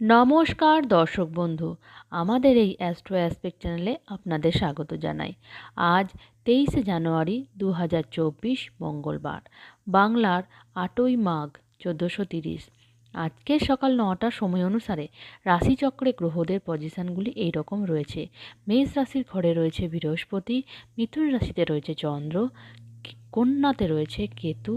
নমস্কার দর্শক বন্ধু, আমাদের এই অ্যাস্ট্রো অ্যাসপেক্ট চ্যানেলে আপনাদের স্বাগত জানাই। আজ তেইশে জানুয়ারি দু হাজার চব্বিশ মঙ্গলবার, বাংলার আটই মাঘ চোদ্দোশো তিরিশ। আজকে সকাল নটার সময় অনুসারে রাশিচক্রে গ্রহদের পজিশানগুলি এই রকম রয়েছে। মেষ রাশির ঘরে রয়েছে বৃহস্পতি, মিথুন রাশিতে রয়েছে চন্দ্র কন্যাতে রয়েছে কেতু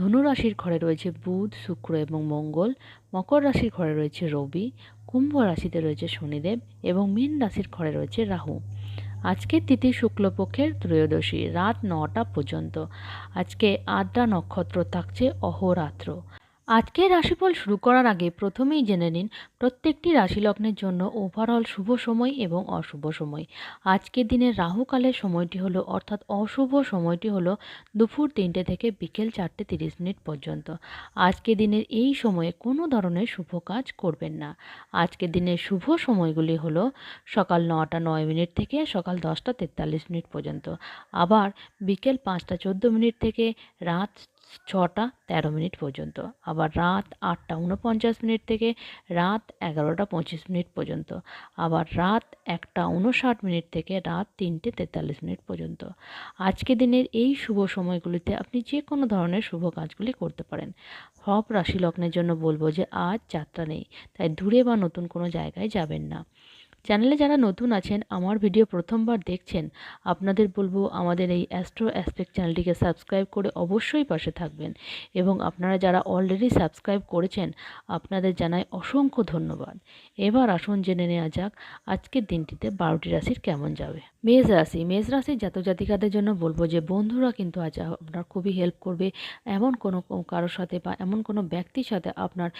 ধনুরাশির ঘরে রয়েছে বুধ, শুক্র এবং মঙ্গল মকর রাশির ঘরে রয়েছে রবি, কুম্ভ রাশিতে রয়েছে শনিদেব এবং মীন রাশির ঘরে রয়েছে রাহু। আজকে তিথি শুক্লপক্ষের ত্রয়োদশী, রাত নটা পর্যন্ত। আজকে আদ্রা নক্ষত্র থাকছে অহোরাত্র। আজকের রাশিফল শুরু করার আগে প্রথমেই জেনে নিন প্রত্যেকটি রাশি লগ্নের জন্য ওভারঅল শুভ সময় এবং অশুভ সময়। আজকের দিনের রাহুকালের সময়টি হলো, অর্থাৎ অশুভ সময়টি হলো দুপুর তিনটে থেকে বিকেল চারটে তিরিশ মিনিট পর্যন্ত। আজকের দিনের এই সময়ে কোনো ধরনের শুভ কাজ করবেন না। আজকের দিনের শুভ সময়গুলি হলো সকাল নটা নয় মিনিট থেকে সকাল দশটা তেতাল্লিশ মিনিট পর্যন্ত। আবার বিকেল পাঁচটা চোদ্দ মিনিট থেকে রাত ছটা তেরো মিনিট পর্যন্ত, আবার রাত আটটা উনপঞ্চাশ মিনিট থেকে রাত এগারোটা পঁচিশ মিনিট পর্যন্ত, আবার রাত একটা উনষাট মিনিট থেকে রাত তিনটে তেতাল্লিশ মিনিট পর্যন্ত। আজকে দিনের এই শুভ সময়গুলিতে আপনি যে কোনো ধরনের শুভ কাজগুলি করতে পারেন। সব রাশি লগ্নের জন্য বলব যে আজ যাত্রা নেই, তাই দূরে বা নতুন কোনো জায়গায় যাবেন না। চ্যানেলে যারা নতুন আছেন, আমার ভিডিও প্রথমবার দেখছেন, আপনাদের বলব আমাদের এই অ্যাস্ট্রো অ্যাসপেক্ট চ্যানেলটিকে সাবস্ক্রাইব করে অবশ্যই পাশে থাকবেন। এবং আপনারা যারা অলরেডি সাবস্ক্রাইব করেছেন, আপনাদের জানাই অসংখ্য ধন্যবাদ। এবার আসুন জেনে নেওয়া যাক, আজকের দিনটিতে বারোটি রাশির কেমন যাবে। মেষ রাশি, মেষ রাশির জাতক জাতিকাদের জন্য বলব যে, বন্ধুরা কিন্তু আজ আপনার খুবই হেল্প করবে। এমন কোনো কারোর সাথে বা এমন কোনো ব্যক্তির সাথে আপনার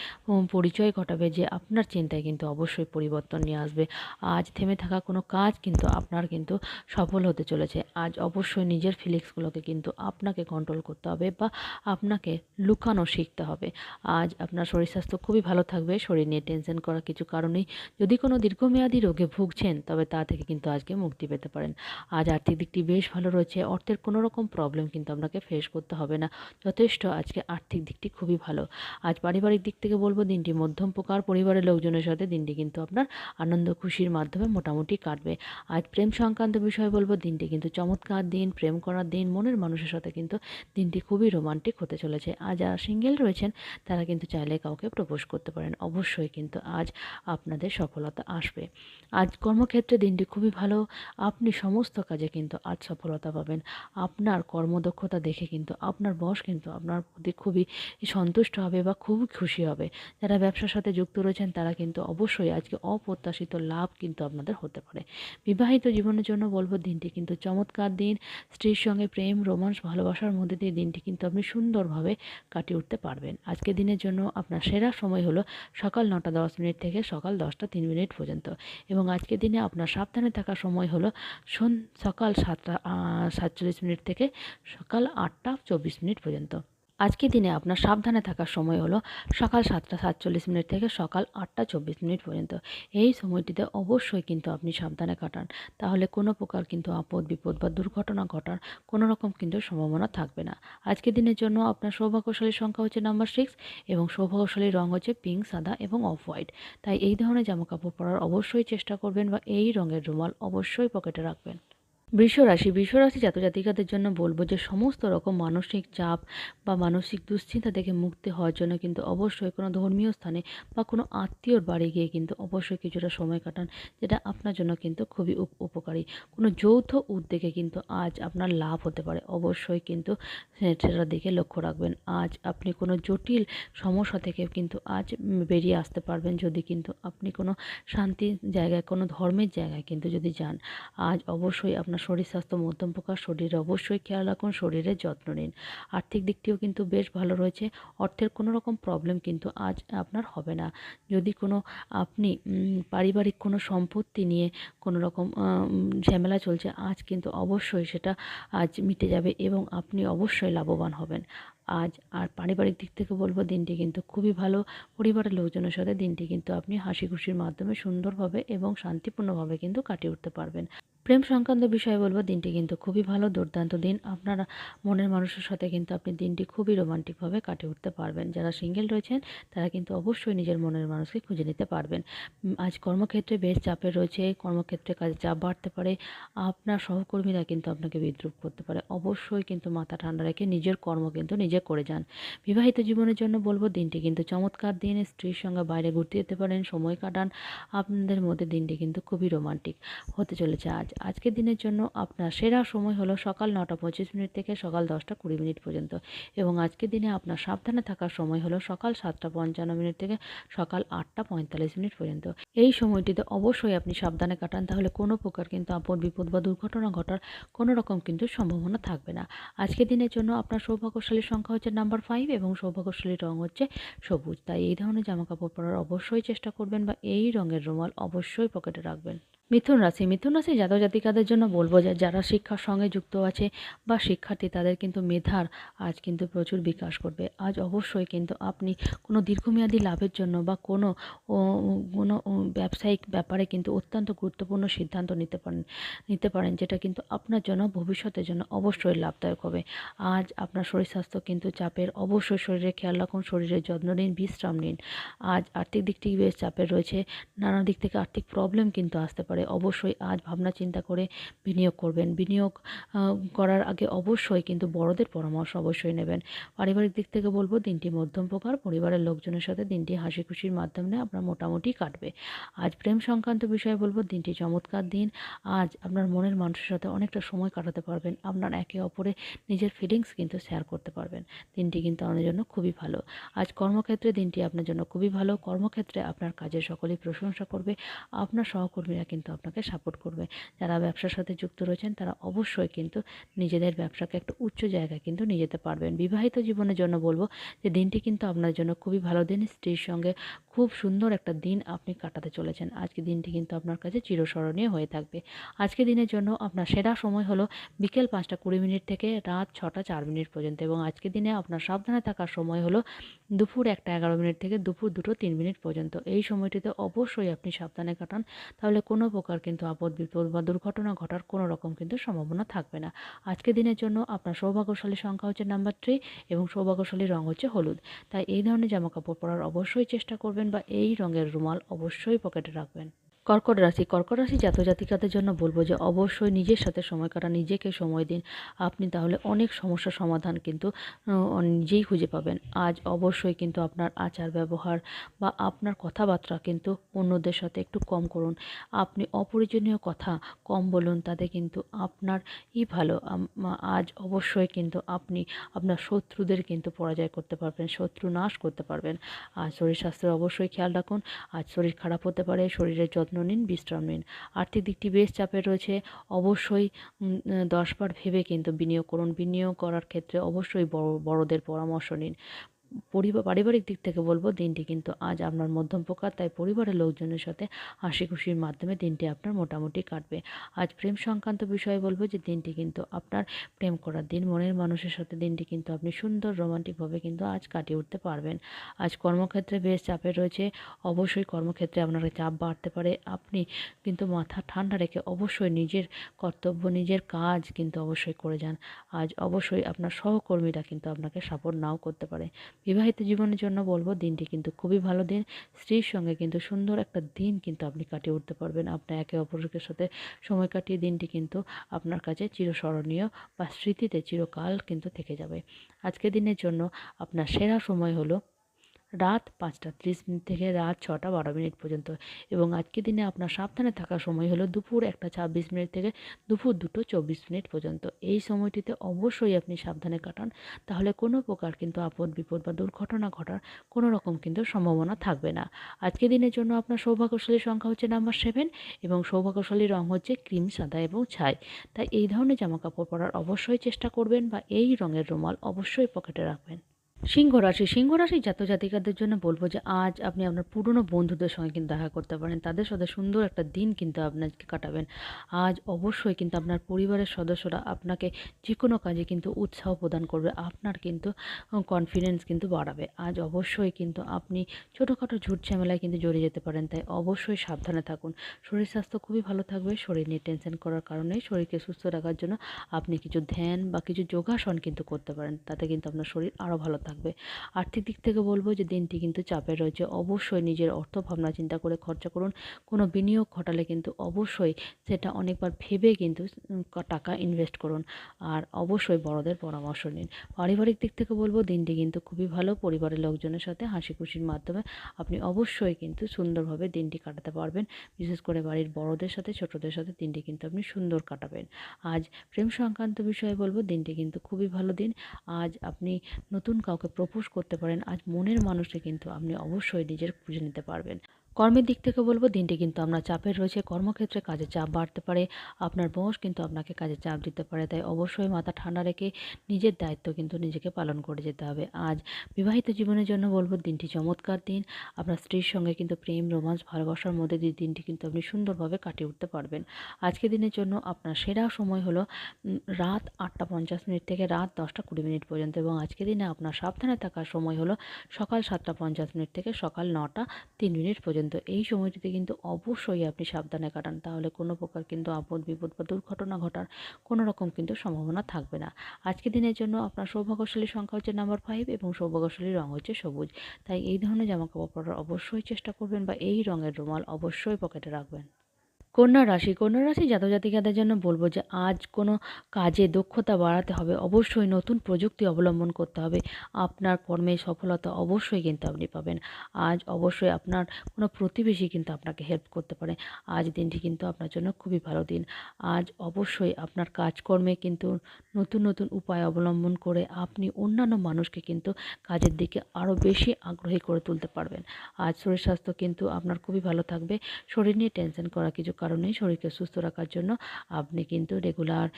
পরিচয় ঘটাবে যে, আপনার চিন্তায় কিন্তু অবশ্যই পরিবর্তন নিয়ে আসবে। আজ থেমে থাকা কোনো কাজ কিন্তু আপনার কিন্তু সফল হতে চলেছে। আজ অবশ্যই নিজের ফিলিংসগুলোকে কিন্তু আপনাকে কন্ট্রোল করতে হবে বা আপনাকে লুকানো শিখতে হবে। আজ আপনার শরীর স্বাস্থ্য খুবই ভালো থাকবে, শরীর নিয়ে টেনশন করার কিছু কারণেই যদি কোনো দীর্ঘমেয়াদী রোগে ভুগছেন, তবে তা থেকে কিন্তু আজকে মুক্তি পেতে পারেন। আজ আর্থিক দিকটি বেশ ভালো রয়েছে, অর্থের কোনো রকম প্রবলেম কিন্তু আপনাকে ফেস করতে হবে না। যথেষ্ট, আজকে আর্থিক দিকটি খুবই ভালো। আজ পারিবারিক দিক থেকে বলব, দিনটি মধ্যম প্রকার পরিবারের লোকজনের সাথে দিনটি কিন্তু আপনার আনন্দ খুশির মাধ্যমে মোটামুটি কাটবে। আজ প্রেম সংক্রান্ত বিষয় বলব, দিনটি কিন্তু চমৎকার দিন, প্রেম করার দিন, মনের মানুষের সাথে কিন্তু দিনটি খুবই রোমান্টিক হতে চলেছে। আজ যারা সিঙ্গেল রয়েছেন, তারা কিন্তু চাইলে কাউকে প্রপোজ করতে পারেন। অবশ্যই কিন্তু আজ আপনাদের সফলতা আসবে। আজ কর্মক্ষেত্রে দিনটি খুবই ভালো। আপনি সমস্ত কাজে কিন্তু আজ সফলতা পাবেন। আপনার কর্মদক্ষতা দেখে কিন্তু আপনার বস কিন্তু আপনার প্রতি খুবই সন্তুষ্ট হবে বা খুবই খুশি হবে। যারা ব্যবসার সাথে যুক্ত রয়েছেন, তারা কিন্তু অবশ্যই আজকে অপ্রত্যাশিত লাভ কিন্তু আপনাদের হতে পারে। বিবাহিত জীবনের জন্য বলব, দিনটি কিন্তু চমৎকার দিন। স্ত্রীর সঙ্গে প্রেম, রোমান্স, ভালোবাসার মধ্যে দিয়ে দিনটি কিন্তু আপনি সুন্দরভাবে কাটিয়ে উঠতে পারবেন। আজকে দিনের জন্য আপনার সেরা সময় হলো সকাল নটা দশ মিনিট থেকে সকাল দশটা তিন মিনিট পর্যন্ত। এবং আজকের দিনে আপনার সাবধানে থাকার সময় হলো সকাল সাতটা সাতচল্লিশ মিনিট থেকে সকাল আটটা চব্বিশ মিনিট পর্যন্ত। আজকের দিনে আপনার সাবধানে থাকার সময় হলো সকাল সাতটা সাতচল্লিশ মিনিট থেকে সকাল আটটা চব্বিশ মিনিট পর্যন্ত। এই সময়টিতে অবশ্যই কিন্তু আপনি সাবধানে কাটান। তাহলে কোনো প্রকার কিন্তু আপদ, বিপদ বা দুর্ঘটনা ঘটার কোনো রকম কিন্তু সম্ভাবনা থাকবে না। আজকের দিনের জন্য আপনার সৌভাগ্যশালীর সংখ্যা হচ্ছে নাম্বার সিক্স এবং সৌভাগ্যশালীর রঙ হচ্ছে পিঙ্ক, সাদা এবং অফ হোয়াইট। তাই এই ধরনের জামাকাপড় পরার অবশ্যই চেষ্টা করবেন বা এই রঙের রুমাল অবশ্যই পকেটে রাখবেন। বৃষরাশি বৃষরাশি জাতজাতিকাদের জন্য বলব যে সমস্ত রকম মানসিক চাপ বা মানসিক দুশ্চিন্তা থেকে মুক্তি হওয়ার জন্য কিন্তু অবশ্যই কোনো ধর্মীয় স্থানে বা কোনো আত্মীয়র বাড়ি গিয়ে কিন্তু অবশ্যই কিছুটা সময় কাটান, যেটা আপনার জন্য কিন্তু খুবই উপকারী। কোনো যৌথ উদ্যোগে কিন্তু আজ আপনার লাভ হতে পারে, অবশ্যই কিন্তু সেটার দিকে লক্ষ্য রাখবেন। আজ আপনি কোনো জটিল সমস্যা থেকে কিন্তু আজ বেরিয়ে আসতে পারবেন, যদি কিন্তু আপনি কোনো শান্তির জায়গায়, কোনো ধর্মের জায়গায় কিন্তু যদি যান, আজ অবশ্যই আপনার শরীর স্বাস্থ্য মধ্যম প্রকার, শরীরে অবশ্যই খেয়াল রাখুন শরীরের যত্ন নিন। আর্থিক দিকটিও কিন্তু বেশ ভালো রয়েছে। অর্থের কোনো রকম প্রবলেম কিন্তু আজ আপনার হবে না। যদি কোনো আপনি পারিবারিক কোনো সম্পত্তি নিয়ে কোনো রকম ঝামেলা চলছে, আজ কিন্তু অবশ্যই সেটা আজ মিটে যাবে এবং আপনি অবশ্যই লাভবান হবেন। আজ আর পারিবারিক দিক থেকে বলব, দিনটি কিন্তু খুবই ভালো। পরিবারের লোকজনের সাথে দিনটি কিন্তু আপনি হাসি খুশির মাধ্যমে সুন্দরভাবে এবং শান্তিপূর্ণভাবে কিন্তু কাটিয়ে উঠতে পারবেন। প্রেম সংক্রান্ত বিষয়ে বলব, দিনটি কিন্তু খুবই ভালো, দুর্দান্ত দিন। আপনার মনের মানুষের সাথে কিন্তু আপনি দিনটি খুবই রোমান্টিকভাবে কাটিয়ে উঠতে পারবেন। যারা সিঙ্গেল রয়েছেন, তারা কিন্তু অবশ্যই নিজের মনের মানুষকে খুঁজে নিতে পারবেন। আজ কর্মক্ষেত্রে বেশ চাপে রয়েছে, কর্মক্ষেত্রে কাজে চাপ বাড়তে পারে। আপনার সহকর্মীরা কিন্তু আপনাকে বিদ্রুপ করতে পারে। অবশ্যই কিন্তু মাথা ঠান্ডা রেখে নিজের কর্ম কিন্তু নিজে করে যান। বিবাহিত জীবনের জন্য বলব, দিনটি কিন্তু চমৎকার দিন। স্ত্রীর সঙ্গে বাইরে ঘুরতে যেতে পারেন, সময় কাটান। আপনাদের মধ্যে দিনটি কিন্তু খুবই রোমান্টিক হতে চলেছে আজ। আজকের দিনের জন্য আপনার সেরা সময় হলো সকাল নটা পঁচিশ মিনিট থেকে সকাল দশটা কুড়ি মিনিট পর্যন্ত। এবং আজকের দিনে আপনার সাবধানে থাকার সময় হলো সকাল সাতটা পঞ্চান্ন মিনিট থেকে সকাল আটটা পঁয়তাল্লিশ মিনিট পর্যন্ত। এই সময়টিতে অবশ্যই আপনি সাবধানে কাটান, তাহলে কোনো প্রকার কিন্তু আপদ বিপদ বা দুর্ঘটনা ঘটার কোনো রকম কিন্তু সম্ভাবনা থাকবে না। আজকের দিনের জন্য আপনার সৌভাগ্যশালীর সংখ্যা হচ্ছে নাম্বার ফাইভ এবং সৌভাগ্যশালীর রং হচ্ছে সবুজ। তাই এই ধরনের জামাকাপড় পরার অবশ্যই চেষ্টা করবেন বা এই রঙের রুমাল অবশ্যই পকেটে রাখবেন। মিথুন রাশি মিথুন রাশি জাতক জাতিকাদের জন্য বলব যে যারা শিক্ষার সঙ্গে যুক্ত আছে বা শিক্ষার্থী, তাদের কিন্তু মেধার আজ কিন্তু প্রচুর বিকাশ করবে আজ অবশ্যই কিন্তু আপনি কোনো দীর্ঘমেয়াদী লাভের জন্য বা কোনো কোনো ব্যবসায়িক ব্যাপারে কিন্তু অত্যন্ত গুরুত্বপূর্ণ সিদ্ধান্ত নিতে পারেন নিতে পারেন, যেটা কিন্তু আপনার জন্য ভবিষ্যতের জন্য অবশ্যই লাভদায়ক হবে। আজ আপনার শরীর স্বাস্থ্য কিন্তু চাপের, অবশ্যই শরীরে খেয়াল রাখুন শরীরের যত্ন নিন, বিশ্রাম নিন। আজ আর্থিক দিকটি বেশ চাপের রয়েছে, নানা দিক থেকে আর্থিক প্রবলেম কিন্তু আসতে পারে। অবশ্যই আজ ভাবনা চিন্তা করে বিনিয়োগ করবেন। বিনিয়োগ করার আগে অবশ্যই কিন্তু বড়দের পরামর্শ অবশ্যই নেবেন। পারিবারিক দিক থেকে বলব, দিনটি মধ্যম প্রকার, পরিবারের লোকজনের সাথে দিনটি হাসি খুশির মাধ্যমে আপনার মোটামুটি কাটবে। আজ প্রেম সংক্রান্ত বিষয়ে বলব, দিনটি চমৎকার দিন। আজ আপনার মনের মানুষের সাথে অনেকটা সময় কাটাতে পারবেন। আপনার একে অপরে নিজের ফিলিংস কিন্তু শেয়ার করতে পারবেন। দিনটি কিন্তু আপনার জন্য খুবই ভালো। আজ কর্মক্ষেত্রে দিনটি আপনার জন্য খুবই ভালো। কর্মক্ষেত্রে আপনার কাজের সকলেই প্রশংসা করবে। আপনার সহকর্মীরা কিন্তু আপনাকে সাপোর্ট করবে। যারা ব্যবসার সাথে যুক্ত রয়েছেন, তারা অবশ্যই কিন্তু নিজেদের ব্যবসাকে একটা উচ্চ জায়গায় কিন্তু নিয়ে যেতে পারবেন। বিবাহিত জীবনের জন্য বলব যে, দিনটি কিন্তু আপনার জন্য খুবই ভালো দিন। স্ত্রীর সঙ্গে খুব সুন্দর একটা দিন আপনি কাটাতে চলেছেন। আজকে দিনটি কিন্তু আপনার কাছে চিরস্মরণীয় হয়ে থাকবে। আজকে দিনের জন্য আপনার সেরা সময় হলো বিকেল পাঁচটা কুড়ি মিনিট থেকে রাত ছটা চার মিনিট পর্যন্ত এবং আজকে দিনে আপনার সাবধানে থাকার সময় হলো দুপুর একটা এগারো মিনিট থেকে দুপুর দুটো তিন মিনিট পর্যন্ত। এই সময়টিতে অবশ্যই আপনি সাবধানে কাটান। তাহলে কোনো প্রকার কিন্তু আপদ বিপদ বা দুর্ঘটনা ঘটার কোনো রকম কিন্তু সম্ভাবনা থাকবে না। আজকে দিনের জন্য আপনার সৌভাগ্যশালী সংখ্যা হচ্ছে নাম্বার থ্রি এবং সৌভাগ্যশালী রং হচ্ছে হলুদ। তাই এই ধরনের জামাকাপড় পরার অবশ্যই চেষ্টা করবেন বা এই রঙের রুমাল অবশ্যই পকেটে রাখবেন। কর্কট রাশি কর্কট রাশি জাতক জাতিকাদের জন্য বলব যে অবশ্যই নিজের সাথে সময় কাটা নিজেকে সময় দিন। আপনি তাহলে অনেক সমস্যার সমাধান কিন্তু নিজেই খুঁজে পাবেন। আজ অবশ্যই কিন্তু আপনার আচার ব্যবহার বা আপনার কথাবার্তা কিন্তু অন্যদের সাথে একটু কম করুন। আপনি অপ্রয়োজনীয় কথা কম বলুন, তাতে কিন্তু আপনার ই ভালো। আজ অবশ্যই কিন্তু আপনি আপনার শত্রুদের কিন্তু পরাজয় করতে পারবেন, শত্রু নাশ করতে পারবেন। আর শরীর স্বাস্থ্যের অবশ্যই খেয়াল রাখুন। আজ শরীর খারাপ হতে পারে, শরীরের যত্ন নিন, বিশ্রাম নিন। আর্থিক দিকটি বেশ চাপে রয়েছে। অবশ্যই দশবার ভেবে কিন্তু বিনিয়োগ করুন। বিনিয়োগ করার ক্ষেত্রে অবশ্যই বড়, বড়দের পরামর্শ নিন। পরিবার, পারিবারিক দিক থেকে বলব দিনটি কিন্তু আজ আপনার মধ্যম প্রকার তাই পরিবারের লোকজনের সাথে হাসি খুশির মাধ্যমে দিনটি আপনার মোটামুটি কাটবে। আজ প্রেম সংক্রান্ত বিষয়ে বলব যে দিনটি কিন্তু আপনার প্রেম করার দিন। মনের মানুষের সাথে দিনটি কিন্তু আপনি সুন্দর, রোমান্টিকভাবে কিন্তু আজ কাটিয়ে উঠতে পারবেন। আজ কর্মক্ষেত্রে বেশ চাপে রয়েছে, অবশ্যই কর্মক্ষেত্রে আপনার চাপ বাড়তে পারে। আপনি কিন্তু মাথা ঠান্ডা রেখে অবশ্যই নিজের কর্তব্য, নিজের কাজ কিন্তু অবশ্যই করে যান। আজ অবশ্যই আপনার সহকর্মীরা কিন্তু আপনাকে সাপোর্ট নাও করতে পারে। বিবাহিত জীবনের জন্য বলব, দিনটি কিন্তু খুবই ভালো দিন। স্ত্রীর সঙ্গে কিন্তু সুন্দর একটা দিন কিন্তু আপনি কাটিয়ে উঠতে পারবেন। আপনার একে অপরের সাথে সময় কাটিয়ে দিনটি কিন্তু আপনার কাছে চিরস্মরণীয় বা স্মৃতিতে চিরকাল কিন্তু থেকে যাবে। আজকের দিনের জন্য আপনার সেরা সময় হলো রাত পাঁচটা, ত্রিশ মিনিট থেকে রাত ছটা বারো মিনিট পর্যন্ত। এবং আজকের দিনে আপনার সাবধানে থাকার সময় হলো দুপুর একটা ছাব্বিশ মিনিট থেকে দুপুর দুটো চব্বিশ মিনিট পর্যন্ত। এই সময়টিতে অবশ্যই আপনি সাবধানে কাটান। তাহলে কোনো প্রকার কিন্তু আপদ বিপদ বা দুর্ঘটনা ঘটার কোনো রকম কিন্তু সম্ভাবনা থাকবে না। আজকের দিনের জন্য আপনার সৌভাগ্যশালী সংখ্যা হচ্ছে নাম্বার সেভেন এবং সৌভাগ্যশালী রং হচ্ছে ক্রিম, সাদা এবং ছাই। তাই এই ধরনের জামাকাপড় পরার অবশ্যই চেষ্টা করবেন বা এই রঙের রুমাল অবশ্যই পকেটে রাখবেন। সিংহ রাশি সিংহ রাশি জাতক জাতিকাদের জন্য বলব যে, আজ আপনি আপনার পুরনো বন্ধুদের সঙ্গে কিন্তু দেখা করতে পারেন। তাদের সাথে সুন্দর একটা দিন কিন্তু আপনাকে কাটাবেন। আজ অবশ্যই কিন্তু আপনার পরিবারের সদস্যরা আপনাকে যে কোনো কাজে কিন্তু উৎসাহ প্রদান করবে। আপনার কিন্তু কনফিডেন্স কিন্তু বাড়াবে। আজ অবশ্যই কিন্তু আপনি ছোটোখাটো ঝুট ঝামেলায় কিন্তু জড়িয়ে যেতে পারেন। তাই অবশ্যই সাবধানে থাকুন। শরীর স্বাস্থ্য খুবই ভালো থাকবে। শরীর নিয়ে টেনশন করার কারণে শরীরকে সুস্থ রাখার জন্য আপনি কিছু ধ্যান বা কিছু যোগাসন কিন্তু করতে পারেন। তাতে কিন্তু আপনার শরীর আরও ভালো থাকবে। আর্থিক দিক থেকে বলব যে দিনটি কিন্তু চাপে রয়েছে। অবশ্যই নিজের অর্থ ভাবনা চিন্তা করে খরচা করুন। কোনো বিনিয়োগ ঘটালে কিন্তু অবশ্যই সেটা অনেকবার ভেবে কিন্তু টাকা ইনভেস্ট করুন। আর অবশ্যই বড়দের পরামর্শ নিন। পারিবারিক দিক থেকে বলব দিনটি কিন্তু খুবই ভালো। পরিবারের লোকজনের সাথে হাসি খুশির মাধ্যমে আপনি অবশ্যই কিন্তু সুন্দরভাবে দিনটি কাটাতে পারবেন। বিশেষ করে বাড়ির বড়দের সাথে, ছোটদের সাথে দিনটি কিন্তু আপনি সুন্দর কাটাবেন। আজ প্রেম সংক্রান্ত বিষয়ে বলব দিনটি কিন্তু খুবই ভালো দিন। আজ আপনি নতুন কাউকে প্রপোজ করতে পারেন আজ মনের মানুষকে কিন্তু আপনি অবশ্যই নিজের খুঁজে নিতে পারবেন। কর্মের দিক থেকে বলব, দিনটি কিন্তু আপনার চাপের রয়েছে। কর্মক্ষেত্রে কাজে চাপ বাড়তে পারে, আপনার বস কিন্তু আপনাকে কাজে চাপ দিতে পারে। তাই অবশ্যই মাথা ঠান্ডা রেখে নিজের দায়িত্ব কিন্তু নিজেকে পালন করে যেতে হবে। আজ বিবাহিত জীবনের জন্য বলব, দিনটি চমৎকার দিন। আপনার স্ত্রীর সঙ্গে কিন্তু প্রেম রোমাঞ্চ ভালোবাসার মধ্যে দিয়ে দিনটি কিন্তু আপনি সুন্দরভাবে কাটিয়ে উঠতে পারবেন। আজকে দিনের জন্য আপনার সেরা সময় হলো রাত আটটা পঞ্চাশ মিনিট থেকে রাত দশটা কুড়ি মিনিট পর্যন্ত। এবং আজকে দিনে আপনার সাবধানে থাকার সময় হলো, সকাল সাতটা পঞ্চাশ মিনিট থেকে সকাল নটা তিন মিনিট পর্যন্ত। পর্যন্ত এই সময়টিতে কিন্তু অবশ্যই আপনি সাবধানে কাটান। তাহলে কোনো প্রকার কিন্তু আপদ বিপদ বা দুর্ঘটনা ঘটার কোনো রকম কিন্তু সম্ভাবনা থাকবে না। আজকের দিনের জন্য আপনার সৌভাগ্যশালী সংখ্যা হচ্ছে নাম্বার ফাইভ এবং সৌভাগ্যশালী রং হচ্ছে সবুজ। তাই এই ধরনের জামাকাপড় পরার অবশ্যই চেষ্টা করবেন বা এই রঙের রুমাল অবশ্যই পকেটে রাখবেন। কন্যা রাশি কন্যা রাশি জাতক জাতিকাদের জন্য বলব যে, আজ কোনো কাজে দক্ষতা বাড়াতে হবে। অবশ্যই নতুন প্রযুক্তি অবলম্বন করতে হবে। আপনার কর্মে সফলতা অবশ্যই কিন্তু আপনি পাবেন। আজ অবশ্যই আপনার কোনো প্রতিবেশী কিন্তু আপনাকে হেল্প করতে পারে। আজ দিনটি কিন্তু আপনার জন্য খুবই ভালো দিন। আজ অবশ্যই আপনার কাজকর্মে কিন্তু নতুন নতুন উপায় অবলম্বন করে আপনি অন্যান্য মানুষকে কিন্তু কাজের দিকে আরও বেশি আগ্রহী করে তুলতে পারবেন। আজ শরীর স্বাস্থ্য কিন্তু আপনার খুবই ভালো থাকবে। শরীর নিয়ে টেনশন করা কিছু কারণে শরীরকে সুস্থ রাখার জন্য আপনি কিন্তু রেগুলার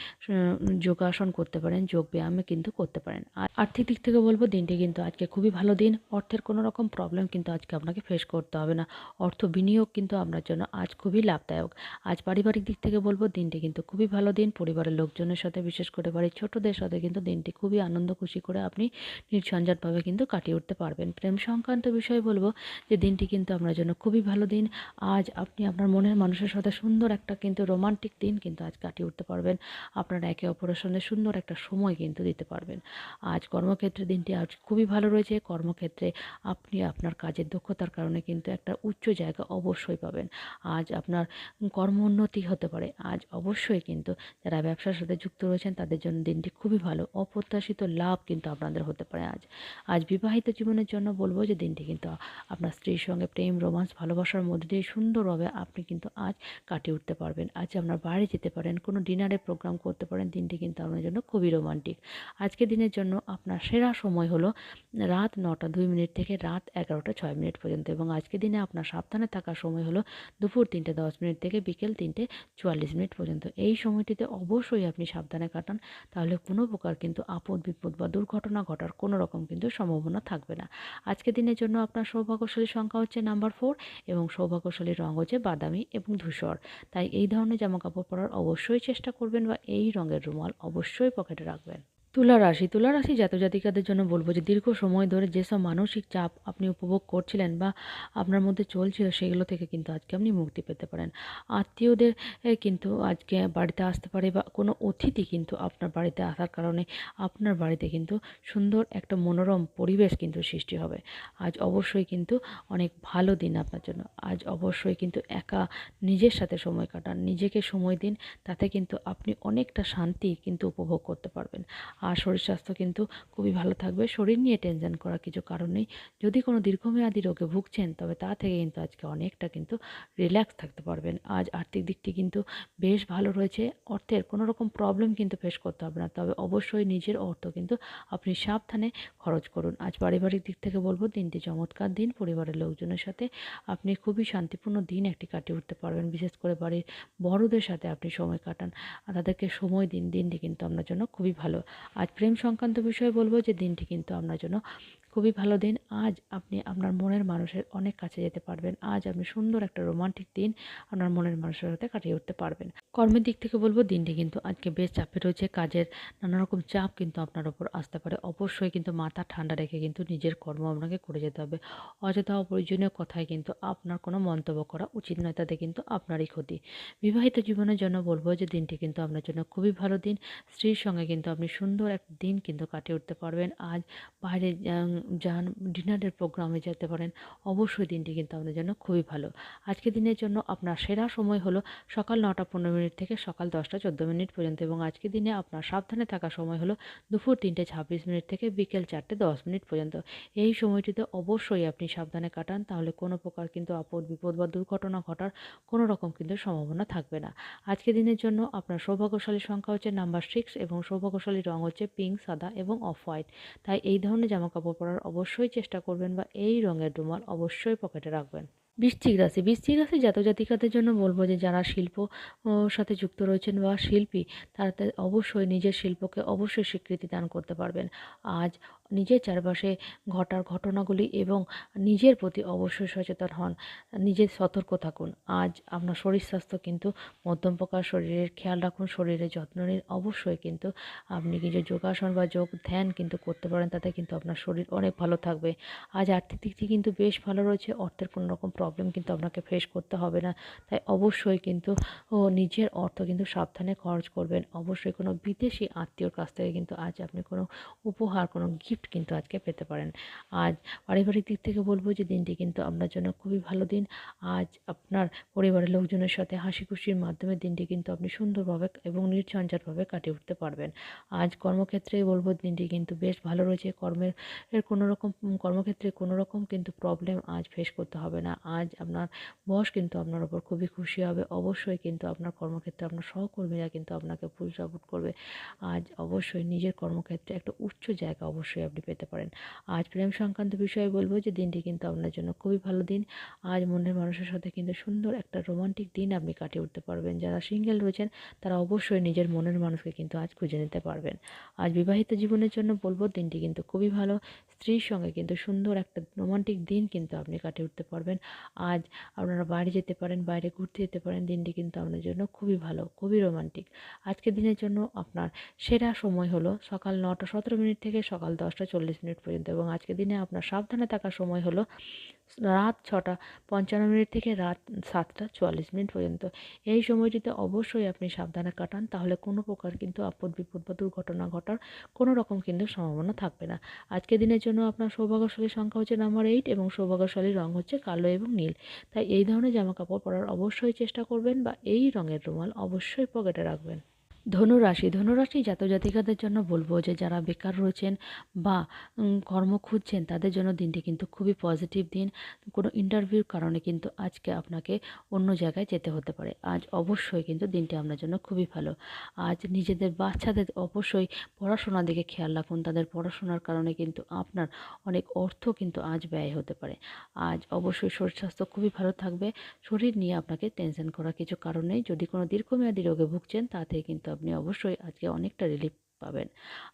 যোগাসন করতে পারেন, যোগ ব্যায়ামে কিন্তু করতে পারেন। আর আর্থিক দিক থেকে বলব, দিনটি কিন্তু আজকে খুবই ভালো দিন। অর্থের কোনো রকম প্রবলেম কিন্তু আজকে আপনাকে ফেস করতে হবে না। অর্থ বিনিয়োগ কিন্তু আপনার জন্য আজ খুবই লাভদায়ক। আজ পারিবারিক দিক থেকে বলব, দিনটি কিন্তু খুবই ভালো দিন। পরিবারের লোকজনের সাথে, বিশেষ করে বাড়ির ছোটদের সাথে কিন্তু দিনটি খুবই আনন্দ, খুশি করে আপনি নির্ঝঞ্ঝাটভাবে কিন্তু কাটিয়ে উঠতে পারবেন। প্রেম সংক্রান্ত বিষয়ে বলব যে, দিনটি কিন্তু আপনার জন্য খুবই ভালো দিন। আজ আপনি আপনার মনের মানুষের সাথে সুন্দর একটা কিন্তু রোমান্টিক দিন কিন্তু আজ কাটিয়ে উঠতে পারবেন। আপনারা একে অপরের সঙ্গে সুন্দর একটা সময় কিন্তু দিতে পারবেন। আজ কর্মক্ষেত্রে দিনটি আজ খুবই ভালো রয়েছে। কর্মক্ষেত্রে আপনি আপনার কাজের দক্ষতার কারণে কিন্তু একটা উচ্চ জায়গা অবশ্যই পাবেন। আজ আপনার কর্ম উন্নতি হতে পারে। আজ অবশ্যই কিন্তু যারা ব্যবসার সাথে যুক্ত রয়েছেন, তাদের জন্য দিনটি খুবই ভালো। অপ্রত্যাশিত লাভ কিন্তু আপনাদের হতে পারে আজ। আজ বিবাহিত জীবনের জন্য বলব যে, দিনটি কিন্তু আপনার স্ত্রীর সঙ্গে প্রেম, রোমান্স, ভালোবাসার মধ্যে দিয়ে সুন্দরভাবে আপনি কিন্তু আজ কাটিয়ে উঠতে পারবেন। আজ আপনার বাইরে যেতে পারেন, কোনো ডিনারে প্রোগ্রাম করতে পারেন, দিনটি কিন্তু আপনার জন্য খুবই রোমান্টিক আজকের দিনের জন্য আপনার সেরা সময় হলো রাত নটা দুই মিনিট থেকে রাত এগারোটা ছয় মিনিট পর্যন্ত এবং আজকের দিনে আপনার সাবধানে থাকার সময় হলো দুপুর তিনটে দশ মিনিট থেকে বিকেল তিনটে চুয়াল্লিশ মিনিট পর্যন্ত। এই সময়টিতে অবশ্যই আপনি সাবধানে কাটান, তাহলে কোনো প্রকার কিন্তু আপদ বিপদ বা দুর্ঘটনা ঘটার কোনো রকম কিন্তু সম্ভাবনা থাকবে না। আজকের দিনের জন্য আপনার সৌভাগ্যশালী সংখ্যা হচ্ছে নাম্বার ফোর এবং সৌভাগ্যশালী রঙ হচ্ছে বাদামি এবং ধূসর। তাই এই ধরনের জামা কাপড় পরার অবশ্যই চেষ্টা করবেন বা এই রঙের রুমাল অবশ্যই পকেটে রাখবেন। তুলা রাশি তুলা রাশি জাতজাতিকাদের জন্য বলব যে দীর্ঘ সময় ধরে যেসব মানসিক চাপ আপনি উপভোগ করছিলেন বা আপনার মধ্যে চলছিল সেগুলো থেকে কিন্তু আজকে আপনি মুক্তি পেতে পারেন। আত্মীয়দের কিন্তু আজকে বাড়িতে আসতে পারে বা কোনো অতিথি কিন্তু আপনার বাড়িতে আসার কারণে আপনার বাড়িতে কিন্তু সুন্দর একটা মনোরম পরিবেশ কিন্তু সৃষ্টি হবে। আজ অবশ্যই কিন্তু অনেক ভালো দিন আপনার জন্য। আজ অবশ্যই কিন্তু একা নিজের সাথে সময় কাটান। নিজেকে সময় দিন, তাতে কিন্তু আপনি অনেকটা শান্তি কিন্তু উপভোগ করতে পারবেন। আর শরীর স্বাস্থ্য কিন্তু খুবই ভালো থাকবে। শরীর নিয়ে টেনশন করার কিছু কারণ নেই। যদি কোনো দীর্ঘমেয়াদী রোগে ভুগছেন, তবে তা থেকে কিন্তু আজকে অনেকটা কিন্তু রিল্যাক্স থাকতে পারবেন। আজ আর্থিক দিকটি কিন্তু বেশ ভালো রয়েছে। অর্থের কোনো রকম প্রবলেম কিন্তু ফেস করতে হবে না। তবে অবশ্যই নিজের অর্থ কিন্তু আপনি সাবধানে খরচ করুন। আজ পারিবারিক দিক থেকে বলব, দিনটি চমৎকার দিন। পরিবারের লোকজনের সাথে আপনি খুবই শান্তিপূর্ণ দিন একটি কাটিয়ে উঠতে পারবেন। বিশেষ করে বাড়ির বড়দের সাথে আপনি সময় কাটান। তাদেরকে সময় দিন। দিনটি কিন্তু আপনার জন্য খুবই ভালো। আজ প্রেম সংক্রান্ত বিষয়ে বলব যে দিনটি কিন্তু আপনার জন্য খুবই ভালো দিন। আজ আপনি আপনার মনের মানুষের অনেক কাছে যেতে পারবেন। আজ আপনি সুন্দর একটা রোমান্টিক দিন আপনার মনের মানুষের সাথে কাটিয়ে উঠতে পারবেন। কর্মের দিক থেকে বলব, দিনটি কিন্তু আজকে বেশ চাপে রয়েছে। কাজের নানা রকম চাপ কিন্তু আপনার ওপর আসতে পারে। অবশ্যই কিন্তু মাথা ঠান্ডা রেখে কিন্তু নিজের কর্ম আপনাকে করে যেতে হবে। অযথা অপ্রয়োজনীয় কথায় কিন্তু আপনার কোনো মন্তব্য করা উচিত নয়, তাতে কিন্তু আপনারই ক্ষতি। বিবাহিত জীবনের জন্য বলব যে, দিনটি কিন্তু আপনার জন্য খুবই ভালো দিন। স্ত্রীর সঙ্গে কিন্তু আপনি সুন্দর এক দিন কিন্তু কাটিয়ে উঠতে পারবেন। আজ বাইরে যান, ডিনারের প্রোগ্রামে যেতে পারেন, অবশ্যই দিনটি কিন্তু আপনার জন্য খুবই ভালো। আজকের দিনের জন্য আপনার সেরা সময় হলো সকাল নটা পনেরো মিনিট থেকে সকাল দশটা চোদ্দ মিনিট পর্যন্ত এবং আজকের দিনে আপনার সাবধানে থাকা সময় হলো দুপুর তিনটে ছাব্বিশ মিনিট থেকে বিকেল চারটে দশ মিনিট পর্যন্ত। এই সময়টিতে অবশ্যই আপনি সাবধানে কাটান, তাহলে কোনো প্রকার কিন্তু আপদ বিপদ বা দুর্ঘটনা ঘটার কোনো রকম কিন্তু সম্ভাবনা থাকবে না। আজকের দিনের জন্য আপনার সৌভাগ্যশালী সংখ্যা হচ্ছে নাম্বার সিক্স এবং সৌভাগ্যশালী রং হচ্ছে পিঙ্ক, সাদা এবং অফ হোয়াইট। তাই এই ধরনের জামা কাপড় পরার অবশ্যই চেষ্টা করবেন বা এই রঙের রুমাল অবশ্যই পকেটে রাখবেন। বৃশ্চিক রাশি বৃশ্চিক রাশি জাতক জাতিকাদের জন্য বলব যে যারা শিল্প সাথে যুক্ত রয়েছেন বা শিল্পী, তারা অবশ্যই নিজের শিল্পকে অবশ্যই স্বীকৃতি দান করতে পারবেন। আজ নিজের চারপাশে ঘটার ঘটনাগুলি এবং নিজের প্রতি অবশ্যই সচেতন হন। নিজের সতর্ক থাকুন। আজ আপনার শরীর স্বাস্থ্য কিন্তু মধ্যম প্রকার। শরীরের খেয়াল রাখুন, শরীরের যত্ন নিন। অবশ্যই কিন্তু আপনি কিছু যোগাসন বা যোগ ধ্যান কিন্তু করতে পারেন, তাতে কিন্তু আপনার শরীর অনেক ভালো থাকবে। আজ আর্থিক দিক থেকে কিন্তু বেশ ভালো রয়েছে। অর্থের কোনো রকম প্রবলেম কিন্তু আপনাকে ফেস করতে হবে না। তাই অবশ্যই কিন্তু ও নিজের অর্থ কিন্তু সাবধানে খরচ করবেন। অবশ্যই কোনো বিদেশি আত্মীয়র কাছ থেকে কিন্তু আজ আপনি কোনো উপহার, কোনো গিফট কিন্তু আজকে পেতে পারেন। আজ পারিবারিক দিক থেকে বলব যে দিনটি কিন্তু আপনার জন্য খুবই ভালো দিন। আজ আপনার পরিবারের লোকজনের সাথে হাসি খুশির মাধ্যমে দিনটি কিন্তু আপনি সুন্দরভাবে এবং নির্ঝঞ্ঝাটভাবে কাটিয়ে উঠতে পারবেন। আজ কর্মক্ষেত্রে বলব দিনটি কিন্তু বেশ ভালো রয়েছে। কর্মের কোনো রকম, কর্মক্ষেত্রে কোনো রকম কিন্তু প্রবলেম আজ ফেস করতে হবে না। আজ আপনার বস কিন্তু আপনার ওপর খুবই খুশি হবে। অবশ্যই কিন্তু আপনার কর্মক্ষেত্রে আপনার সহকর্মীরা কিন্তু আপনাকে ফুল সাপোর্ট করবে। আজ অবশ্যই নিজের কর্মক্ষেত্রে একটা উচ্চ জায়গা অবশ্যই আপনি পেতে পারেন। আজ প্রেম সংক্রান্ত বিষয়ে বলব যে, দিনটি কিন্তু আপনার জন্য খুবই ভালো দিন। আজ মনের মানুষের সাথে কিন্তু সুন্দর একটা রোমান্টিক দিন আপনি কাটিয়ে উঠতে পারবেন। যারা সিঙ্গেল রয়েছেন, তারা অবশ্যই নিজের মনের মানুষকে কিন্তু আজ খুঁজে নিতে পারবেন। আজ বিবাহিত জীবনের জন্য বলব, দিনটি কিন্তু খুবই ভালো। স্ত্রীর সঙ্গে কিন্তু সুন্দর একটা রোমান্টিক দিন কিন্তু আপনি কাটিয়ে উঠতে পারবেন। আজ আপনারা বাইরে যেতে পারেন, বাইরে ঘুরতে যেতে পারেন, দিনটি কিন্তু আপনার জন্য খুবই ভালো, খুবই রোমান্টিক। আজকের দিনের জন্য আপনার সেরা সময় হলো সকাল নটা সতেরো মিনিট থেকে সকাল দশটা চল্লিশ মিনিট পর্যন্ত এবং আজকের দিনে আপনার সাবধানে থাকার সময় হলো রাত ছটা পঞ্চান্ন মিনিট থেকে রাত সাতটা চুয়াল্লিশ মিনিট পর্যন্ত। এই সময়টিতে অবশ্যই আপনি সাবধানে কাটান, তাহলে কোনো প্রকার কিন্তু আপদ বিপদ বা দুর্ঘটনা ঘটার কোনো রকম কিন্তু সম্ভাবনা থাকবে না। আজকের দিনের জন্য আপনার সৌভাগ্যশালী সংখ্যা হচ্ছে নাম্বার এইট এবং সৌভাগ্যশালী রং হচ্ছে কালো এবং নীল। তাই এই ধরনের জামা কাপড় পরার অবশ্যই চেষ্টা করবেন বা এই রঙের রুমাল অবশ্যই পকেটে রাখবেন। ধনুরাশি ধনুরাশি জাত জাতজাতিকাদের জন্য বলব যে যারা বেকার রয়েছেন বা কর্ম খুঁজছেন তাদের জন্য দিনটি কিন্তু খুবই পজিটিভ দিন। কোনো ইন্টারভিউর কারণে কিন্তু আজকে আপনাকে অন্য জায়গায় যেতে হতে পারে। আজ অবশ্যই কিন্তু দিনটি আপনার জন্য খুবই ভালো। আজ নিজেদের বাচ্চাদের অবশ্যই পড়াশোনার দিকে খেয়াল রাখুন। তাদের পড়াশোনার কারণে কিন্তু আপনার অনেক অর্থ কিন্তু আজ ব্যয় হতে পারে। আজ অবশ্যই শরীর স্বাস্থ্য খুবই ভালো থাকবে। শরীর নিয়ে আপনাকে টেনশন করার কিছু কারণ নেই। যদি কোনো দীর্ঘমেয়াদী রোগে ভুগছেন তাতে কিন্তু আপনি অবশ্যই আজকে অনেকটা রিলিফ পাবেন।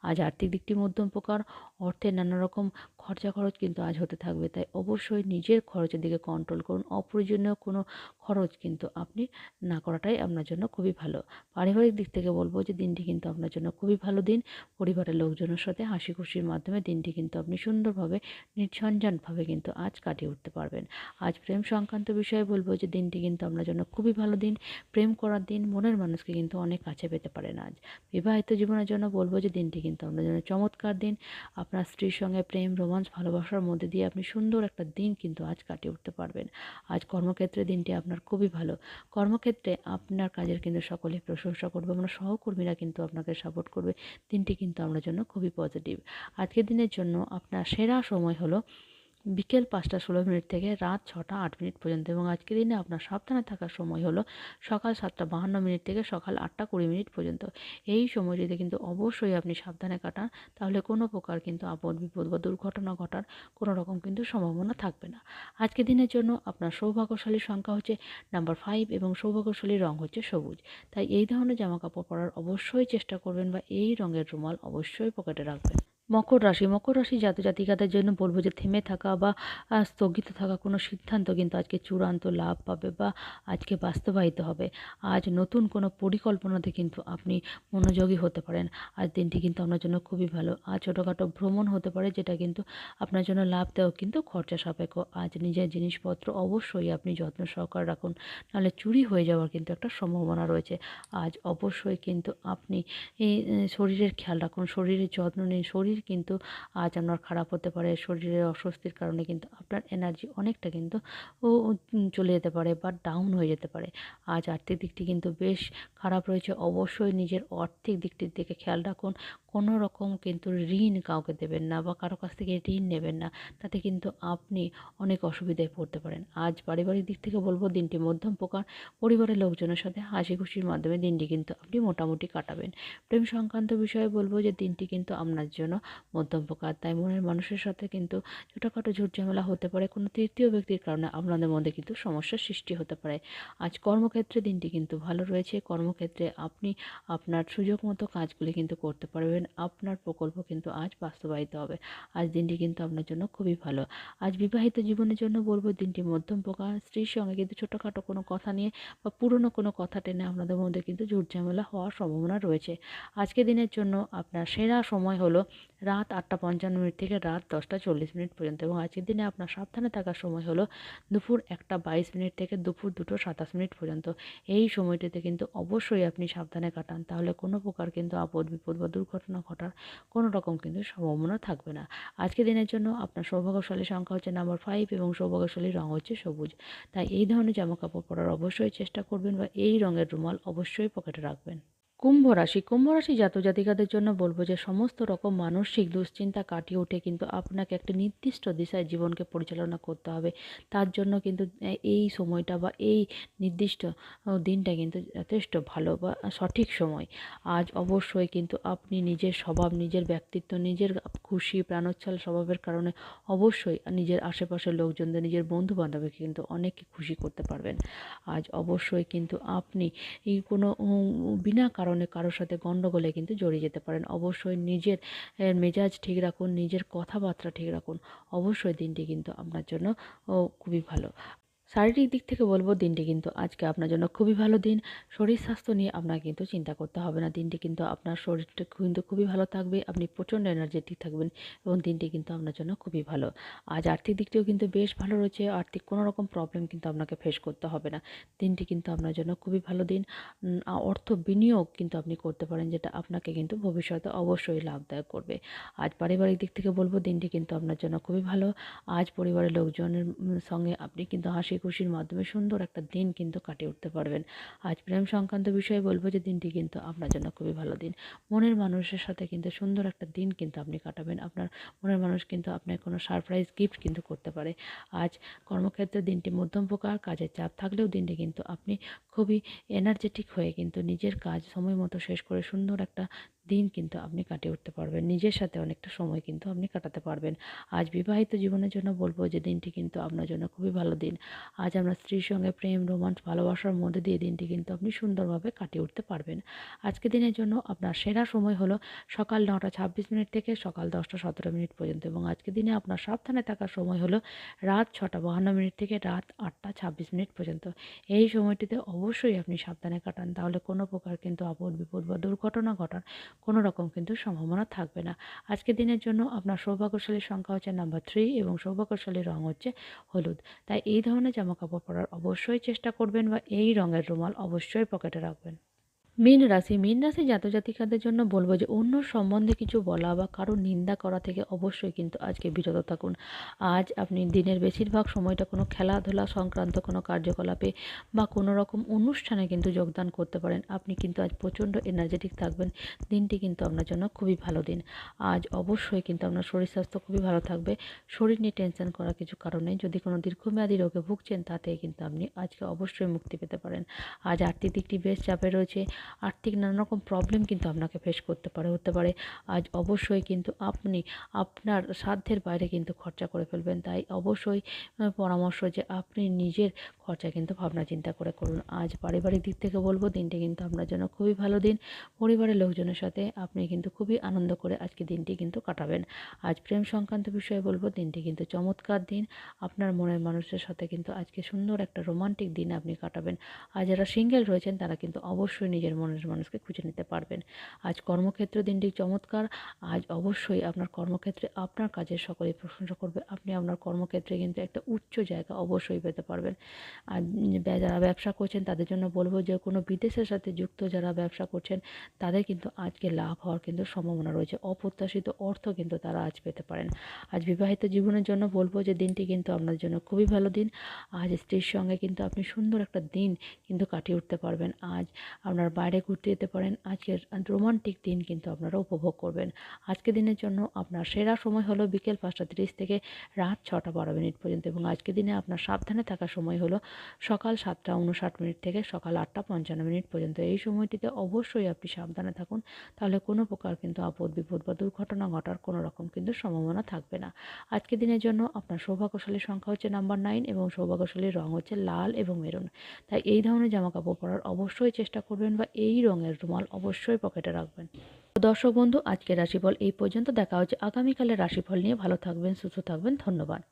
আজ আর্থিক দিকটি মধ্যম প্রকার অর্থের নানা রকম খরচা খরচ কিন্তু আজ হতে থাকবে। তাই অবশ্যই নিজের খরচের দিকে কন্ট্রোল করুন। অপ্রয়োজনীয় কোনো খরচ কিন্তু আপনি না করাটাই আপনার জন্য খুবই ভালো। পারিবারিক দিক থেকে বলব যে, দিনটি কিন্তু আপনার জন্য খুবই ভালো দিন। পরিবারের লোকজনের সাথে হাসি খুশির মাধ্যমে দিনটি কিন্তু আপনি সুন্দরভাবে নির্ঝঞ্ঝানভাবে কিন্তু আজ কাটিয়ে উঠতে পারবেন। আজ প্রেম সংক্রান্ত বিষয়ে বলব যে, দিনটি কিন্তু আপনার জন্য খুবই ভালো দিন। প্রেম করার দিন মনের মানুষকে কিন্তু অনেক কাছে পেতে পারেন আজ। বিবাহিত জীবনের জন্য বলব যে, দিনটি কিন্তু আপনার জন্য চমৎকার দিন। আপনার স্ত্রীর সঙ্গে প্রেম রোমান্স ভালোবাসার মধ্যে দিয়ে আপনি সুন্দর একটা দিন কিন্তু আজ কাটিয়ে উঠতে পারবেন। আজ কর্মক্ষেত্রে দিনটি আপনার খুবই ভালো। কর্মক্ষেত্রে আপনার কাজের কিন্তু সকলে প্রশংসা করবে আপনার সহকর্মীরা কিন্তু আপনাকে সাপোর্ট করবে। দিনটি কিন্তু আপনার জন্য খুবই পজিটিভ আজকের দিনের জন্য আপনার সেরা সময় হলো বিকেল পাঁচটা ষোলো মিনিট থেকে রাত ছটা আট মিনিট পর্যন্ত। এবং আজকের দিনে আপনার সাবধানে থাকার সময় হলো সকাল সাতটা বাহান্ন মিনিট থেকে সকাল আটটা কুড়ি মিনিট পর্যন্ত। এই সময়টিতে কিন্তু অবশ্যই আপনি সাবধানে কাটান, তাহলে কোনো প্রকার কিন্তু আপদ বিপদ বা দুর্ঘটনা ঘটার কোনো রকম কিন্তু সম্ভাবনা থাকবে না। আজকের দিনের জন্য আপনার সৌভাগ্যশালী সংখ্যা হচ্ছে নাম্বার ফাইভ এবং সৌভাগ্যশালী রং হচ্ছে সবুজ। তাই এই ধরনের জামা কাপড় পরার অবশ্যই চেষ্টা করবেন বা এই রঙের রুমাল অবশ্যই পকেটে রাখবেন। মকর রাশি মকর রাশি জাত জাতিকাদের জন্য বলব যে থেমে থাকা বা স্থগিত থাকা কোনো সিদ্ধান্ত কিন্তু আজকে চূড়ান্ত লাভ পাবে বা আজকে বাস্তবায়িত হবে। আজ নতুন কোনো পরিকল্পনাতে কিন্তু আপনি মনোযোগী হতে পারেন। আজ দিনটি কিন্তু আপনার জন্য খুবই ভালো। আজ ছোটোখাটো ভ্রমণ হতে পারে যেটা কিন্তু আপনার জন্য লাভ দেওয়া কিন্তু খরচা সাপেক্ষ। আজ নিজের জিনিসপত্র অবশ্যই আপনি যত্ন সহকার রাখুন, নাহলে চুরি হয়ে যাওয়ার কিন্তু একটা সম্ভাবনা রয়েছে। আজ অবশ্যই কিন্তু আপনি শরীরের খেয়াল রাখুন, শরীরের যত্ন নিন, শরীর কিন্তু আজ আপনার খারাপ হতে পারে, শরীরের অস্বস্তির কারণে কিন্তু আপনার এনার্জি অনেকটা কিন্তু ও চলে যেতে পারে বা ডাউন হয়ে যেতে পারে। আজ আর্থিক দিকটি কিন্তু বেশ খারাপ রয়েছে। অবশ্যই নিজের আর্থিক দিকটির দিকে খেয়াল রাখুন। কোনো রকম কিন্তু ঋণ কাউকে দেবেন না বা কারও কাছ থেকে ঋণ নেবেন না, তাতে কিন্তু আপনি অনেক অসুবিধায় পড়তে পারেন। আজ পারিবারিক দিক থেকে বলব, দিনটি মধ্যম প্রকার। পরিবারের লোকজনের সাথে হাসি খুশির মাধ্যমে দিনটি কিন্তু আপনি মোটামুটি কাটাবেন। প্রেম সংক্রান্ত বিষয়ে বলব যে, দিনটি কিন্তু আপনার জন্য মধ্যম প্রকার। তাই মনের মানুষের সাথে কিন্তু ছোটোখাটো ঝুটঝামেলা হতে পারে। কোনো তৃতীয় ব্যক্তির কারণে আপনাদের মধ্যে কিন্তু সমস্যার সৃষ্টি হতে পারে। আজ কর্মক্ষেত্রে দিনটি কিন্তু ভালো রয়েছে। কর্মক্ষেত্রে আপনি আপনার সুযোগ মতো কাজগুলি কিন্তু করতে পারবেন। আপনার প্রকল্প কিন্তু আজ বাস্তবায়িত হবে। আজ দিনটি কিন্তু আপনার জন্য খুবই ভালো। আজ বিবাহিত জীবনের জন্য বলব, দিনটি মধ্যম প্রকার। স্ত্রীর সঙ্গে কিন্তু ছোটোখাটো কোনো কথা নিয়ে বা পুরনো কোনো কথা টেনে আপনাদের মধ্যে কিন্তু ঝুট ঝামেলা হওয়ার সম্ভাবনা রয়েছে। আজকে দিনের জন্য আপনার সেরা সময় হলো রাত আটটা পঞ্চান্ন মিনিট থেকে রাত দশটা চল্লিশ মিনিট পর্যন্ত এবং আজকের দিনে আপনার সাবধানে থাকার সময় হলো দুপুর একটা বাইশ মিনিট থেকে দুপুর দুটো সাতাশ মিনিট পর্যন্ত। এই সময়টিতে কিন্তু অবশ্যই আপনি সাবধানে কাটান, তাহলে কোনো প্রকার কিন্তু আপদ বিপদ বা দুর্ঘটনা ঘটার কোনো রকম কিন্তু সম্ভাবনা থাকবে না। আজকের দিনের জন্য আপনার সৌভাগ্যশালী সংখ্যা হচ্ছে নাম্বার ফাইভ এবং সৌভাগ্যশালী রঙ হচ্ছে সবুজ। তাই এই ধরনের জামা কাপড় পরার অবশ্যই চেষ্টা করবেন বা এই রঙের রুমাল অবশ্যই পকেটে রাখবেন। কুম্ভ রাশি কুম্ভ রাশি জাত জাতিকাদের জন্য বলব যে সমস্ত রকম মানসিক দুশ্চিন্তা কাটিয়ে উঠে কিন্তু আপনাকে একটা নির্দিষ্ট দিশায় জীবনকে পরিচালনা করতে হবে। তার জন্য কিন্তু এই সময়টা বা এই নির্দিষ্ট দিনটা কিন্তু যথেষ্ট ভালো বা সঠিক সময়। আজ অবশ্যই কিন্তু আপনি নিজের স্বভাব, নিজের ব্যক্তিত্ব, নিজের খুশি, প্রাণোচ্ছল স্বভাবের কারণে অবশ্যই নিজের আশেপাশের লোকজনদের, নিজের বন্ধু বান্ধবীকে কিন্তু অনেককে খুশি করতে পারবেন। আজ অবশ্যই কিন্তু আপনি কোনো বিনা কারণ কারণে কারোর সাথে গণ্ডগোলে কিন্তু জড়িয়ে যেতে পারেন। অবশ্যই নিজের মেজাজ ঠিক রাখুন, নিজের কথাবার্তা ঠিক রাখুন। অবশ্যই দিনটি কিন্তু আপনার জন্য খুবই ভালো। শারীরিক দিক থেকে বলব দিনটি কিন্তু আজকে আপনার জন্য খুবই ভালো দিন। শরীর স্বাস্থ্য নিয়ে আপনাকে কিন্তু চিন্তা করতে হবে না। দিনটি কিন্তু আপনার শরীরটা কিন্তু খুবই ভালো থাকবে, আপনি প্রচণ্ড এনার্জেটিক থাকবেন এবং দিনটি কিন্তু আপনার জন্য খুবই ভালো। আজ আর্থিক দিকটিও কিন্তু বেশ ভালো রয়েছে, আর্থিক কোনো রকম প্রবলেম কিন্তু আপনাকে ফেস করতে হবে না। দিনটি কিন্তু আপনার জন্য খুবই ভালো দিন। অর্থ বিনিয়োগ কিন্তু আপনি করতে পারেন, যেটা আপনাকে কিন্তু ভবিষ্যতে অবশ্যই লাভদায়ক করবে। আজ পারিবারিক দিক থেকে বলব, দিনটি কিন্তু আপনার জন্য খুবই ভালো। আজ পরিবারের লোকজনের সঙ্গে আপনি কিন্তু হাসি খুশির মাধ্যমে সুন্দর একটা দিন কিন্তু কাটিয়ে উঠতে পারবেন। আজ প্রেম সংক্রান্ত বিষয়ে বলব যে দিনটি কিন্তু আপনার জন্য খুবই ভালো দিন। মনের মানুষের সাথে কিন্তু সুন্দর একটা দিন কিন্তু আপনি কাটাবেন। আপনার মনের মানুষ কিন্তু আপনার কোনো সারপ্রাইজ গিফট কিন্তু করতে পারে। আজ কর্মক্ষেত্রে দিনটি মধ্যম প্রকার, কাজের চাপ থাকলেও দিনটি কিন্তু আপনি খুবই এনার্জেটিক হয়ে কিন্তু নিজের কাজ সময় মতো শেষ করে সুন্দর একটা দিন কিন্তু আপনি কাটিয়ে উঠতে পারবেন। নিজের সাথে অনেকটা সময় কিন্তু আপনি কাটাতে পারবেন। আজ বিবাহিত জীবনের জন্য বলব যে, দিনটি কিন্তু আপনার জন্য খুবই ভালো দিন। আজ আপনার স্ত্রীর সঙ্গে প্রেম রোমান্স ভালোবাসার মধ্যে দিয়ে দিনটি কিন্তু আপনি সুন্দরভাবে কাটিয়ে উঠতে পারবেন। আজকে দিনের জন্য আপনার সেরা সময় হলো সকাল নটা ছাব্বিশ মিনিট থেকে সকাল দশটা সতেরো মিনিট পর্যন্ত এবং আজকে দিনে আপনার সাবধানে থাকার সময় হলো রাত ছটা বাহান্ন মিনিট থেকে রাত আটটা ছাব্বিশ মিনিট পর্যন্ত। এই সময়টিতে অবশ্যই আপনি সাবধানে কাটান। তাহলে কোনো প্রকার কিন্তু আপদ বিপদ বা দুর্ঘটনা ঘটার কোনো রকম কিন্তু সম্ভাবনা থাকবে না। আজকের দিনের জন্য আপনার সৌভাগ্যশালীর সংখ্যা হচ্ছে নাম্বার থ্রি এবং সৌভাগ্যশালীর রং হচ্ছে হলুদ। তাই এই ধরনের জামা কাপড় পরার অবশ্যই চেষ্টা করবেন বা এই রঙের রুমাল অবশ্যই পকেটে রাখবেন। মীন রাশি মীন রাশি জাতজাতিকাদের জন্য বলব যে, অন্য সম্বন্ধে কিছু বলা বা কারও নিন্দা করা থেকে অবশ্যই কিন্তু আজকে বিরত থাকুন। আজ আপনি দিনের বেশিরভাগ সময়টা কোনো খেলাধুলা সংক্রান্ত কোনো কার্যকলাপে বা কোনো রকম অনুষ্ঠানে কিন্তু যোগদান করতে পারেন। আপনি কিন্তু আজ প্রচণ্ড এনার্জেটিক থাকবেন। দিনটি কিন্তু আপনার জন্য খুবই ভালো দিন। আজ অবশ্যই কিন্তু আপনার শরীর স্বাস্থ্য খুবই ভালো থাকবে। শরীর নিয়ে টেনশন করার কিছু কারণ যদি কোনো দীর্ঘমেয়াদী রোগে ভুগছেন তাতে কিন্তু আপনি আজকে অবশ্যই মুক্তি পেতে পারেন। আজ আর্থিক দিকটি বেশ চাপে রয়েছে। আর্থিক নানা রকম প্রবলেম কিন্তু আপনাকে ফেস করতে পারে, হতে পারে। আজ অবশ্যই কিন্তু আপনি আপনার সাধ্যের বাইরে কিন্তু খরচা করে ফেলবেন। তাই অবশ্যই পরামর্শ যে আপনি নিজের খরচা কিন্তু ভাবনা চিন্তা করে করুন। আজ পারিবারিক দিক থেকে বলব, দিনটি কিন্তু আপনার জন্য খুবই ভালো দিন। পরিবারের লোকজনের সাথে আপনি কিন্তু খুবই আনন্দ করে আজকে দিনটি কিন্তু কাটাবেন। আজ প্রেম সংক্রান্ত বিষয়ে বলব, দিনটি কিন্তু চমৎকার দিন। আপনার মনের মানুষের সাথে কিন্তু আজকে সুন্দর একটা রোমান্টিক দিন আপনি কাটাবেন। আর যারা সিঙ্গেল রয়েছেন, তারা কিন্তু অবশ্যই নিজের মনের মানুষকে খুঁজে নিতে পারবেন। আজ কর্মক্ষেত্র দিনটি চমৎকার। আজ অবশ্যই আপনার কর্মক্ষেত্রে আপনার কাজের সকলেই প্রশংসা করবে। আপনি আপনার কর্মক্ষেত্রে কিন্তু একটা উচ্চ জায়গা অবশ্যই পেতে পারবেন। আর যারা ব্যবসা করছেন তাদের জন্য বলব যে, কোনো বিদেশের সাথে যুক্ত যারা ব্যবসা করছেন, তাদের কিন্তু আজকে লাভ হওয়ার কিন্তু সম্ভাবনা রয়েছে। অপ্রত্যাশিত অর্থ কিন্তু তারা আজ পেতে পারেন। আজ বিবাহিত জীবনের জন্য বলব যে, দিনটি কিন্তু আপনার জন্য খুবই ভালো দিন। আজ স্ত্রীর সঙ্গে কিন্তু আপনি সুন্দর একটা দিন কিন্তু কাটিয়ে উঠতে পারবেন। আজ আপনার বাইরে ঘুরতে যেতে পারেন। আজকের রোমান্টিক দিন কিন্তু আপনারা উপভোগ করবেন। আজকের দিনের জন্য আপনার সেরা সময় হলো বিকেল পাঁচটা তিরিশ থেকে রাত ছটা বারো মিনিট পর্যন্ত এবং আজকের দিনে আপনার সাবধানে থাকার সময় হলো সকাল সাতটা উনষাট মিনিট থেকে সকাল আটটা পঞ্চান্ন মিনিট পর্যন্ত। এই সময়টিতে অবশ্যই আপনি সাবধানে থাকুন, তাহলে কোনো প্রকার কিন্তু আপদ বিপদ বা দুর্ঘটনা ঘটার কোনো রকম কিন্তু সম্ভাবনা থাকবে না। আজকের দিনের জন্য আপনার সৌভাগ্যশালীর সংখ্যা হচ্ছে নাম্বার নাইন এবং সৌভাগ্যশালীর রং হচ্ছে লাল এবং মেরুন। তাই এই ধরনের জামা কাপড় পরার অবশ্যই চেষ্টা করবেন বা এই রঙের রুমাল অবশ্যই পকেটে রাখবেন। দর্শক বন্ধু, আজকের রাশিফল এই পর্যন্ত। দেখা হচ্ছে আগামীকালের রাশিফল নিয়ে। ভালো থাকবেন, সুস্থ থাকবেন। ধন্যবাদ।